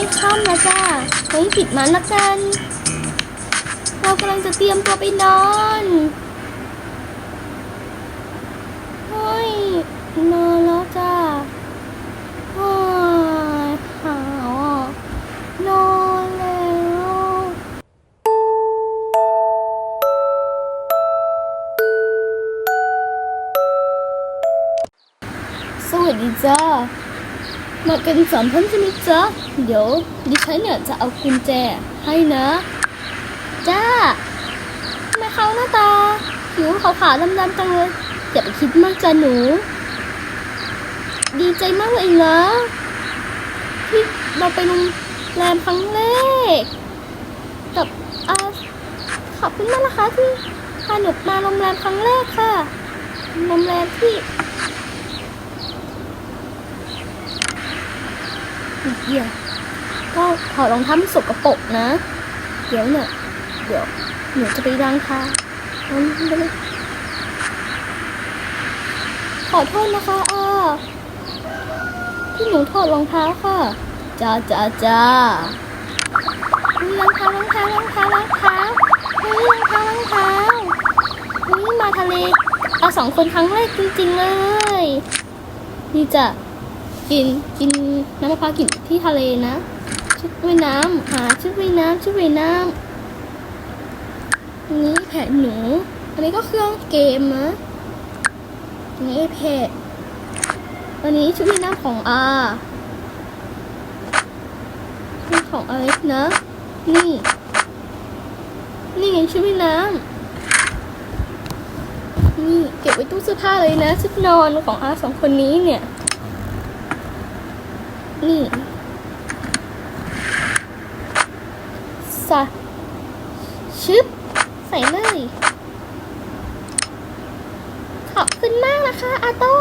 ไม่ค่ำนะจ้าเฮ้ยปิดมันละกัน เรากำลังจะเตรียมตัวไปนอนเฮ้ยนอนแล้วจ้าเฮ้ยหาวนอนแล้วสวัสดีจ้า มากันสามท่านใช่ไหมจ๊ะเดี๋ยวดิฉันเนี่ยจะเอากุญแจให้นะ จ้าทำไมเขาหน้าตาผิวขาวๆดำๆจังเลยอย่าไปคิดมากจ้ะหนู ดีใจมากเลยนะที่เราไปโรงแรมครั้งแรกกับอาขอบคุณมากนะคะที่พาหนูมาโรงแรมครั้งแรกค่ะโรงแรมที่ เดี๋ยว ก็ถอดรองเท้ามสกปรกนะ เดี๋ยวเนี่ยเดี๋ยวหนูจะไปล้างเท้าขอโทษนะคะอ้าที่หนูถอดรองเท้าค่ะจ้าจ้าจ้าเฮ้ยรองเท้ารองเท้ารองเท้ารองเท้าเฮ้ยรองเท้ารองเท้าเฮ้ยมาทะเลเอาสองคนครั้งแรกจริงๆเลย นี่จะ กินกินน้ำมะพร้าวกินที่ทะเลนะ ชุดว่ายน้ำหาชุดว่ายน้ำชุดว่ายน้ำอันนี้แผนหนู อันนี้ก็เครื่องเกมนะอันนี้เพจอันนี้ชุดว่ายน้ำของอานี่ของอเล็กนะ นี่ นี่ไงชุดว่ายน้ำนี่เก็บไว้ตู้เสื้อผ้าเลยนะชุดนอนของอาสองคนนี้เนี่ย นี่สะชึบ ใส่เลย ขอบคุณมากนะคะอาโต้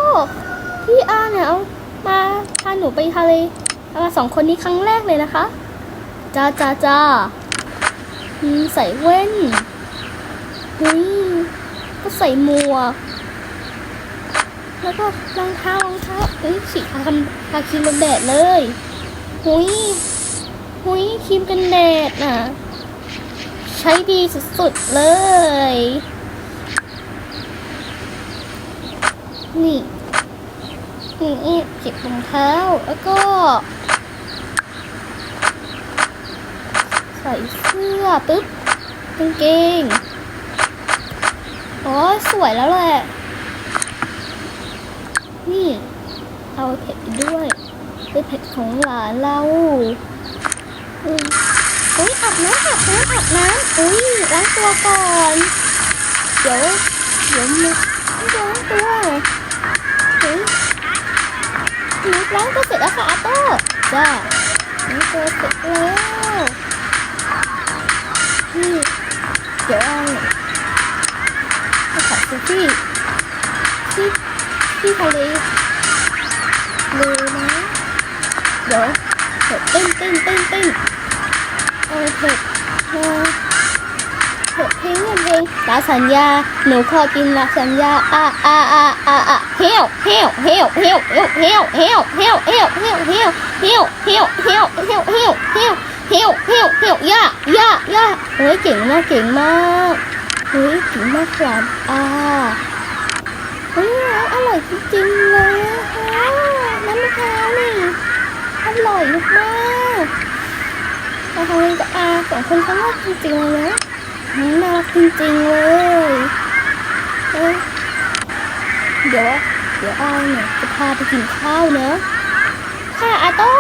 ที่อาเนี่ยเอามาพาหนูไปทะเลเอามาสองคนนี้ครั้งแรกเลยนะคะจ้าจ้าจ้าอืมใส่แว่นหุยก็ใส่หมวก แล้วก็รองเท้ารองเท้าเอ้ยสีทากันทาครีมกันแดดเลยหุยหุยครีมกันแดดน่ะ ใช้ดีสุดๆเลย นี่นี่เก็บรองเท้าแล้วก็ ใส่เสื้อปึ๊บกางเกงอ๋อสวยแล้วแหละ นี่ เอาเผ็ดด้วยเป็นเผ็ดของหลานเราอุ้ยอาบน้ำอาบน้ำอาบน้ำอุ้ยล้างตัวก่อน เดี๋ยวเดี๋ยวมาล้างตัวเฮ้ยหนูล้างตัวเสร็จแล้วค่ะอาโต้จ้าล้างตัวเสร็จแล้วนี่เดี๋ยวเอาไปถ่ายเซลฟี่ที่ ที่ทะเลเลยนะ เดี๋ยวเดี๋ยวเต้นเต้นเต้นเต้นเอาเผ็ดมาเผ็ดเพลงเพลงลาสัญญา หนูขอกินลาสัญญาอะอะอะอะอะเฮี้ยวเฮี้ยวเฮี้ยวเฮี้ยวเฮี้ยวเฮี้ยวเฮี้ยวเฮี้ยวเฮี้ยวเฮี้ยวเฮี้ยวเฮี้ยวเฮี้ยวเฮี้ยวเฮี้ยวเฮี้ยวเฮี้ยวเฮี้ยวเฮียวเฮียวย่าย่าย่าเฮ้ยเก่งมากเก่งมากเฮ้ยเก่งมากครับอ่า อร่อยจริงๆเลยนะคะน้ำมะพร้าวนี่อร่อยมากๆเราทำเองกับอาสองคนเขาน่ารักจริงๆเลยนะน่ารักจริงๆเลยเอ้ยเดี๋ยวเดี๋ยวอาเนี่ยจะพาไปกินข้าวเนอะค่ะอาโต้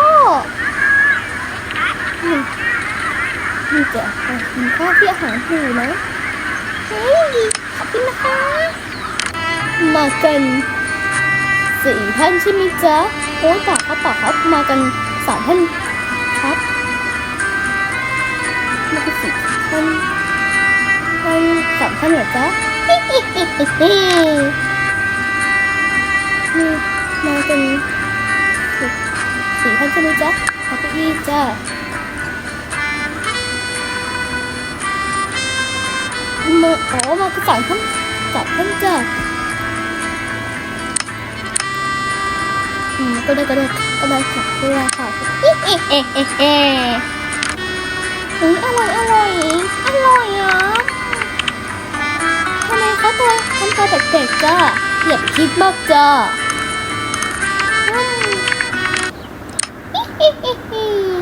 นี่จะไปกินข้าวที่อาหารหูนะเฮ้ยขอบคุณนะคะ มากันสี่ท่านใช่ไหมจ๊ะโอ้ต่อครับต่อครับมากันสามท่านครับมากันสี่ท่านท่านสามท่านเหรอจ๊ะนี่มากันสี่สี่ท่านใช่ไหมจ๊ะขอบคุณจ้ามาอ๋อมากันสามท่านสามท่านจ้ะ ก็ได้ก็ได้ก็ได้ค่ะก็ได้ค่ะเอ๊ะเอ๊ะเอ๊ะเอ๊ะเอ๊ะอุ๊ยอร่อยอร่อยอร่อยอะทำไมเขาตัวทำตัวแปลกๆจ้าอย่าคิดมากจ้าอืมอิ๊ะอิ๊ะอิ๊ะอิ๊ะ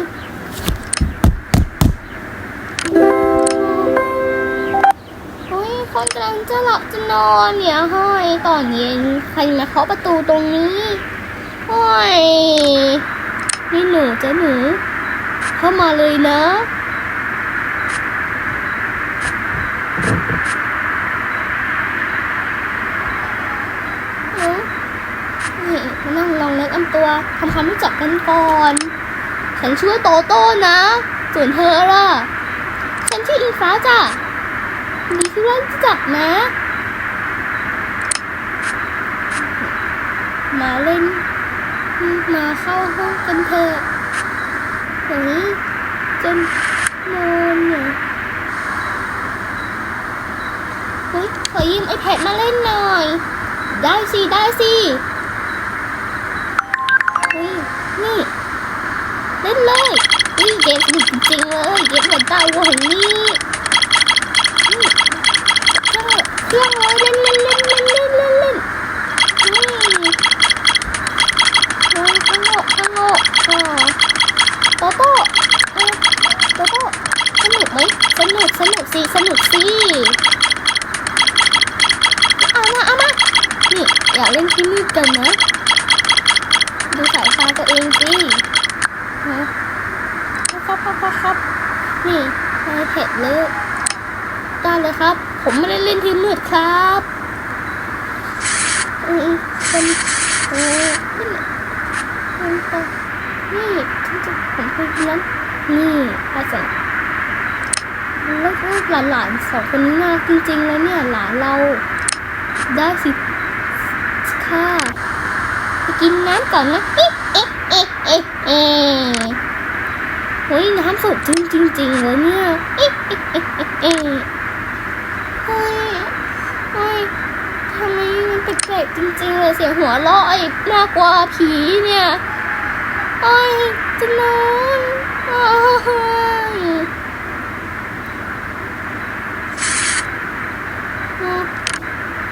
เฮ้ยคนกำลังจะหลับจะนอนเนี่ยเฮ้ยตอนเย็นใครมาเคาะประตูตรงนี้ โอ้ยนี่หนูจะหนู เข้ามาเลยนะนี่มานั่งลองแนะนำตัวทำความรู้จักกันก่อน ฉันชื่อโตโต้นะ ส่วนเธอล่ะ ฉันชื่ออิงฟ้าจ้ะยินดีที่รู้จักนะ มาเล่น มาเข้าห้องกันเถอะเฮ้จนนอนเนี่ยเฮ้ยขอยืมไอแพดมาเล่นหน่อย ได้สิได้สิเฮ้ยนี่เล่นเลยนี่เกมสนุกจริงเลย เกมเหมือนตาวัวแห่งนี้เครื่องเครื่องเลยเล่นเล่นเล่นเล่นเล่นเล่นเล่นนี่ เฮ้ยข้างนอกข้างนอกอ่าโตโต้เออโตโต้สนุกไหมสนุกสนุกสิสนุกสิเอามาเอามานี่อยากเล่นที่มืดกันนะ ดูสายตาตัวเองสิฮะครับครับครับครับนี่นาย เผ็ดเลยได้เลยครับ ผมไม่ได้เล่นที่มืดครับอืมเป็นเออนี่มันไปนี่ที่จะผมพูดนั้นนี่ภาษาแล้วก็หลานๆสองคนนี้น่าจริงๆแล้วเนี่ยหลานเราได้สิค่ะไปกินน้ำก่อนนะเอ๊ะเอ๊ะเอ๊ะเอ๊ะ เฮ้ยน้ำสดจริงจริงๆเลยเนี่ยเอ๊ะเอ๊ะเอ๊ะเอ๊ะเอ๊ะเฮ้ยเฮ้ยทำไมมันแปลกๆจริงๆเลยเสียงหัวเราะไอ้น่ากลัวผีเนี่ยโอ้ยจะนอนโอ้ย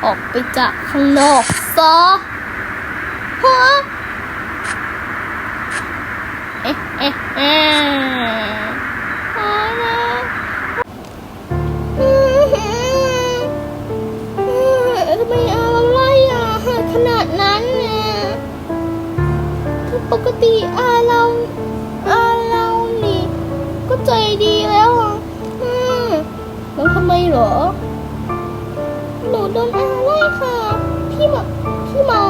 ออกไปจากข้างนอกซะฮะเอ๊ะเอ๊ะเอ๊ะพอนะอื้อหืออื้อ ทำไมอาอะไรอะขนาดนั้นเนี่ยปกติอาเราอาเรานี่ ก็ใจดีแล้วอะแล้วทำไมเหรอ หนูโดนอาไล่ค่ะ พี่หมอพี่หมอ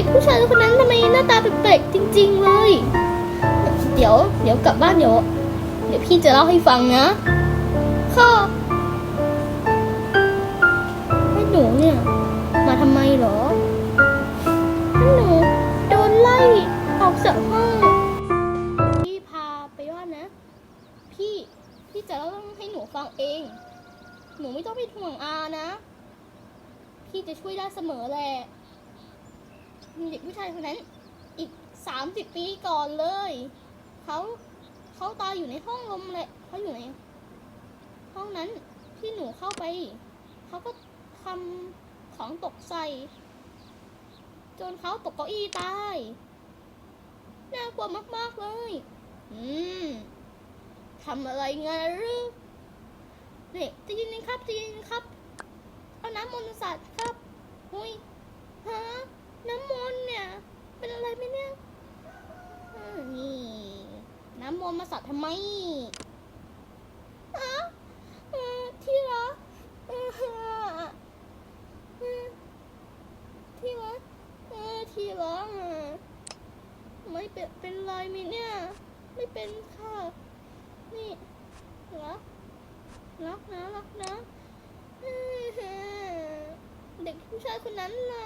ด็กผู้ชายคนนั้นทำไมหน้าตาแปลกๆจริง ๆ เลย เดี๋ยว เดี๋ยวกลับบ้านเดี๋ยว เดี๋ยวพี่จะเล่าให้ฟังนะค่ะให้หนูเนี่ย มาทำไมเหรอหนูโดนไล่ออกจากห้องพี่พาไปว่านะ พี่พี่จะเล่าให้หนูฟังเอง หนูไม่ต้องไปห่วงอานะ พี่จะช่วยได้เสมอแหละ เด็กผู้ชายคนนั้นอีกสามสิบปีก่อนเลย เขาเขาตายอยู่ในห้องลมแหละเขาอยู่ในห้องนั้นที่หนูเข้าไป เขาก็ทำของตกใส่ จนเขาตกเก้าอี้ตาย น่ากลัวมาก ๆ เลย อืมทำอะไรไงหรือนี่ใจะยินครับจะยินครับ เอาน้ำมนต์สาดครับ หุยฮะ น้ำมนต์เนี่ย เป็นอะไรไหมเนี่ยอ่านี่ น้ำมนต์มาสาดทำไมฮะเออที่รักออเออที่รักเออทีละอะไม่เป็นเป็นไรไหมเนี่ย ไม่เป็นค่ะ นี่รักรักนะรักนะอื้อหือ เด็กผู้ชายคนนั้นนะ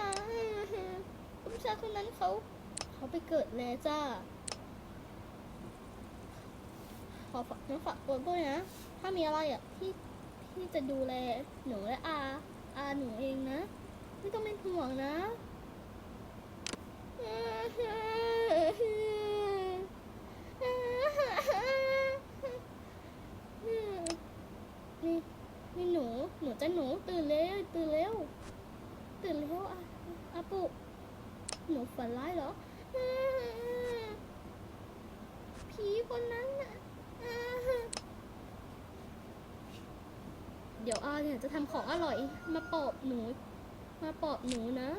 ผู้ชายคนนั้นเขาเขาไปเกิดแล้วจ้าขอฝากน้องฝากตัวด้วยนะ ถ้ามีอะไรอะพี่พี่จะดูแลหนูและอาอาหนูเองนะ ไม่ต้องเป็นห่วงนะนี่นี่หนู หนูจะหนูตื่นเร็วตื่นเร็วื่นแล้วอาปุหนูฝันร้ายเหรอ ผีคนนั้นน่ะเดี๋ยวอาเนี่ยจะทำของอร่อย มาปอบหนู มาปอบหนูนะ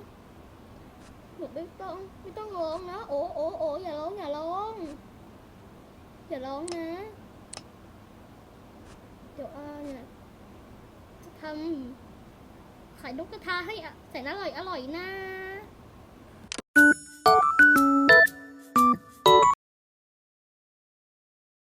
หนูไม่ต้องไม่ต้องร้องนะโอ้โอ้โอ้อย่าร้องอย่าร้องอย่าร้องนะ เดี๋ยวอาเนี่ยจะทำ ไข่นกกระทาให้แสนอร่อยอร่อยนะ